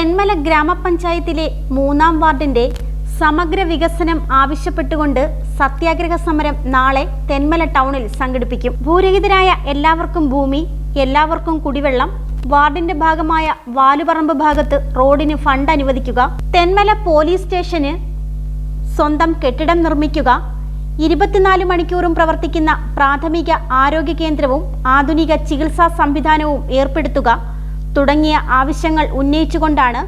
തെന്മല ഗ്രാമപഞ്ചായത്തിലെ മൂന്നാം വാർഡിന്റെ സമഗ്ര വികസനം ആവശ്യപ്പെട്ടുകൊണ്ട് സത്യാഗ്രഹ സമരം നാളെ തെന്മല ടൗണിൽ സംഘടിപ്പിക്കും. ഭൂരഹിതരായ എല്ലാവർക്കും ഭൂമി എല്ലാവർക്കും കുടിവെള്ളം വാർഡിന്റെ ഭാഗമായ വാലുപറമ്പ് ഭാഗത്ത് റോഡിന് ഫണ്ട് അനുവദിക്കുക തെന്മല പോലീസ് സ്റ്റേഷന് സ്വന്തം കെട്ടിടം നിർമ്മിക്കുക ഇരുപത്തിനാല് മണിക്കൂറും പ്രവർത്തിക്കുന്ന പ്രാഥമിക ആരോഗ്യ കേന്ദ്രവും ആധുനിക ചികിത്സാ സംവിധാനവും ഏർപ്പെടുത്തുക തുടങ്ങിയ ആവശ്യങ്ങൾ ഉന്നയിച്ചുകൊണ്ടാണ്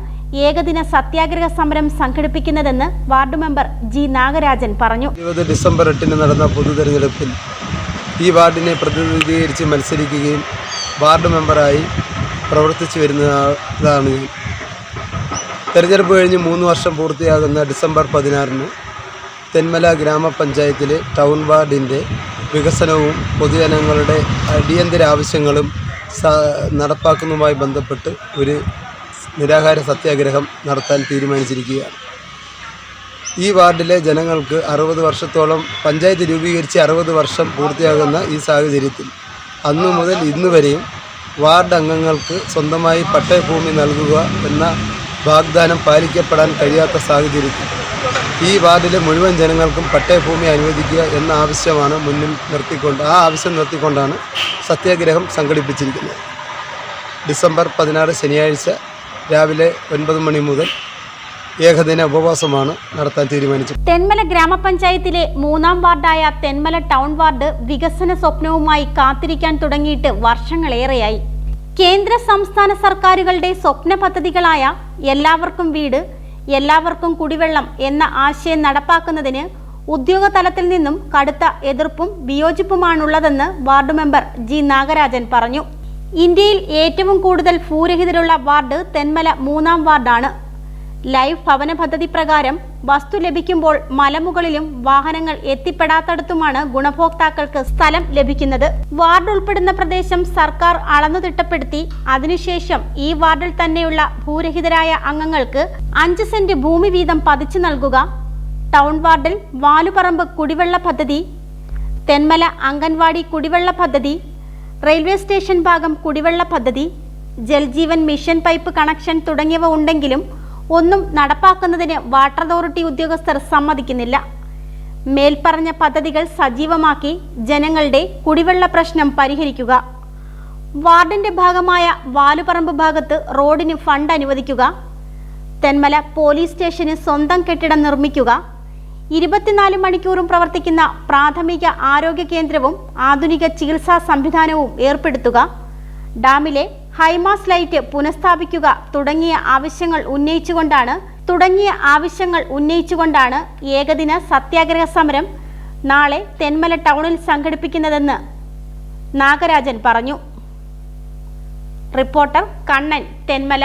ഏകദിന സത്യാഗ്രഹ സമരം സംഘടിപ്പിക്കുന്നതെന്ന് വാർഡ് മെമ്പർ ജി നാഗരാജൻ പറഞ്ഞു. ഇരുപത് ഡിസംബർ എട്ടിന് നടന്ന പൊതു തെരഞ്ഞെടുപ്പിൽ ഈ വാർഡിനെ പ്രതിനിധീകരിച്ച് മത്സരിക്കുകയും വാർഡ് മെമ്പറായി പ്രവർത്തിച്ചു വരുന്നതാണ് തെരഞ്ഞെടുപ്പ് കഴിഞ്ഞ് മൂന്ന് വർഷം പൂർത്തിയാകുന്ന ഡിസംബർ പതിനാറിന് തെന്മല ഗ്രാമപഞ്ചായത്തിലെ ടൗൺ വാർഡിന്റെ വികസനവും പൊതുജനങ്ങളുടെ അടിയന്തര ആവശ്യങ്ങളും നടപ്പാക്കുന്നതുമായി ബന്ധപ്പെട്ട് ഒരു നിരാഹാര സത്യാഗ്രഹം നടത്താൻ തീരുമാനിച്ചിരിക്കുകയാണ്. ഈ വാർഡിലെ ജനങ്ങൾക്ക് അറുപത് വർഷത്തോളം പഞ്ചായത്ത് രൂപീകരിച്ച് അറുപത് വർഷം പൂർത്തിയാകുന്ന ഈ സാഹചര്യത്തിൽ അന്നു മുതൽ ഇന്ന് വരെയും വാർഡ് അംഗങ്ങൾക്ക് സ്വന്തമായി പട്ടയഭൂമി നൽകുക എന്ന വാഗ്ദാനം പാലിക്കപ്പെടാൻ കഴിയാത്ത സാഹചര്യത്തിൽ ഈ വാർഡിലെ മുഴുവൻ ജനങ്ങൾക്കും പട്ടയഭൂമി അനുവദിക്കുക എന്ന ആവശ്യമാണ് മുന്നിൽ നിർത്തിക്കൊണ്ട് ആ ആവശ്യം നിർത്തിക്കൊണ്ടാണ് സത്യാഗ്രഹം സംഘടിപ്പിച്ചിരിക്കുന്നത്. ഡിസംബർ പതിനാറ് ശനിയാഴ്ച രാവിലെ ഒൻപത് മണി മുതൽ ഏകദിന ഉപവാസമാണ് നടത്താൻ തീരുമാനിച്ചത്. തെന്മല ഗ്രാമപഞ്ചായത്തിലെ മൂന്നാം വാർഡായ തെന്മല ടൗൺ വാർഡ് വികസന സ്വപ്നവുമായി കാത്തിരിക്കാൻ തുടങ്ങിയിട്ട് വർഷങ്ങളേറെയായി. കേന്ദ്ര സംസ്ഥാന സർക്കാരുകളുടെ സ്വപ്ന പദ്ധതികളായ എല്ലാവർക്കും വീട് എല്ലാവർക്കും കുടിവെള്ളം എന്ന ആശയം നടപ്പാക്കുന്നതിന് ഉദ്യോഗ തലത്തിൽ നിന്നും കടുത്ത എതിർപ്പും വിയോജിപ്പുമാണുള്ളതെന്ന് വാർഡ് മെമ്പർ ജി നാഗരാജൻ പറഞ്ഞു. ഇന്ത്യയിൽ ഏറ്റവും കൂടുതൽ ഭൂരഹിതരുള്ള വാർഡ് തെന്മല മൂന്നാം വാർഡാണ്. ലൈഫ് ഭവന പദ്ധതി പ്രകാരം വസ്തു ലഭിക്കുമ്പോൾ മലമുകളിലും വാഹനങ്ങൾ എത്തിപ്പെടാത്തടത്തുമാണ് ഗുണഭോക്താക്കൾക്ക് സ്ഥലം ലഭിക്കുന്നത്. വാർഡ് ഉൾപ്പെടുന്ന പ്രദേശം സർക്കാർ അളന്നു തിട്ടപ്പെടുത്തി. അതിനുശേഷം ഈ വാർഡിൽ തന്നെയുള്ള ഭൂരഹിതരായ അംഗങ്ങൾക്ക് അഞ്ച് സെന്റ് ഭൂമി വീതം പതിച്ചു നൽകുക. ടൗൺ വാർഡിൽ വാലുപറമ്പ് കുടിവെള്ള പദ്ധതി തെന്മല അംഗൻവാടി കുടിവെള്ള പദ്ധതി റെയിൽവേ സ്റ്റേഷൻ ഭാഗം കുടിവെള്ള പദ്ധതി ജൽജീവൻ മിഷൻ പൈപ്പ് കണക്ഷൻ തുടങ്ങിയവ ഉണ്ടെങ്കിലും ഒന്നും നടപ്പാക്കുന്നതിന് വാട്ടർ അതോറിറ്റി ഉദ്യോഗസ്ഥർ സമ്മതിക്കുന്നില്ല. മേൽപ്പറഞ്ഞ പദ്ധതികൾ സജീവമാക്കി ജനങ്ങളുടെ കുടിവെള്ള പ്രശ്നം പരിഹരിക്കുക. വാർഡിന്റെ ഭാഗമായ വാലുപറമ്പ് ഭാഗത്ത് റോഡിന് ഫണ്ട് അനുവദിക്കുക. തെന്മല പോലീസ് സ്റ്റേഷന് സ്വന്തം കെട്ടിടം നിർമ്മിക്കുക. ഇരുപത്തിനാല് മണിക്കൂറും പ്രവർത്തിക്കുന്ന പ്രാഥമിക ആരോഗ്യ കേന്ദ്രവും ആധുനിക ചികിത്സാ സംവിധാനവും ഏർപ്പെടുത്തുക. ഡാമിലെ ഹൈമാസ് ലൈറ്റ് പുനഃസ്ഥാപിക്കുക തുടങ്ങിയ ആവശ്യങ്ങൾ ഉന്നയിച്ചുകൊണ്ടാണ് തുടങ്ങിയ ആവശ്യങ്ങൾ ഉന്നയിച്ചുകൊണ്ടാണ് ഏകദിന സത്യാഗ്രഹ സമരം നാളെ തെന്മല ടൗണിൽ സംഘടിപ്പിക്കുന്നതെന്ന് നാഗരാജൻ പറഞ്ഞു. റിപ്പോർട്ടർ കണ്ണൻ തെന്മല